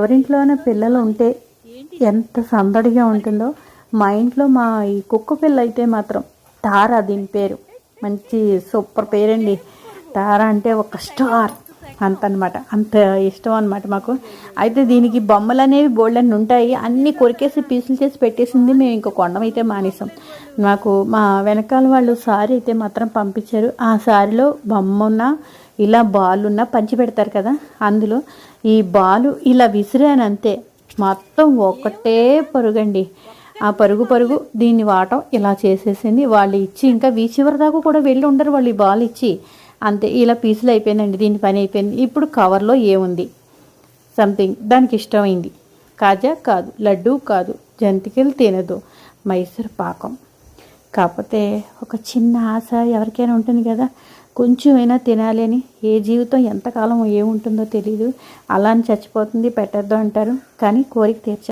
ఎవరింట్లోనే పిల్లలు ఉంటే ఎంత సందడిగా ఉంటుందో. మా ఇంట్లో మా ఈ కుక్క పిల్ల అయితే మాత్రం తారా దీని పేరు. మంచి సూపర్ పేరండి. తారా అంటే ఒక స్టార్ అంత అనమాట అంత ఇష్టం అనమాట మాకు. అయితే దీనికి బొమ్మలు అనేవి బోల్డన్ని ఉంటాయి. అన్నీ కొరికేసి పీసులు చేసి పెట్టేసింది మేము ఇంకో కొండం అయితే మానేసాం. మాకు మా వెనకాల వాళ్ళు సారీ అయితే మాత్రం పంపించారు. ఆ సారీలో బొమ్మ ఉన్న ఇలా బాల్ ఉన్న పంచి పెడతారు కదా అందులో ఈ బాలు ఇలా విసిరానంతే. మొత్తం ఒకటే పరుగండి. ఆ పరుగు పరుగు దీన్ని వాటం ఇలా చేసేసింది. వాళ్ళు ఇచ్చి ఇంకా వీ చివరి దాకా కూడా వెళ్ళి ఉండరు వాళ్ళు ఈ బాల్ ఇచ్చి. అంతే ఇలా పీసులు అయిపోయిందండి దీని పని అయిపోయింది. ఇప్పుడు కవర్లో ఏముంది? సంథింగ్. దానికి ఇష్టమైంది. కాజా కాదు లడ్డు కాదు జంతికలు తినదు. మైసూర్ పాకం. కాకపోతే ఒక చిన్న ఆశ ఎవరికైనా ఉంటుంది కదా కొంచెమైనా తినాలి అని. ఏ జీవితం ఎంతకాలం ఏముంటుందో తెలియదు అలా అని చచ్చిపోతుంది పెట్టద్దు అంటారు. కానీ కోరిక తీర్చ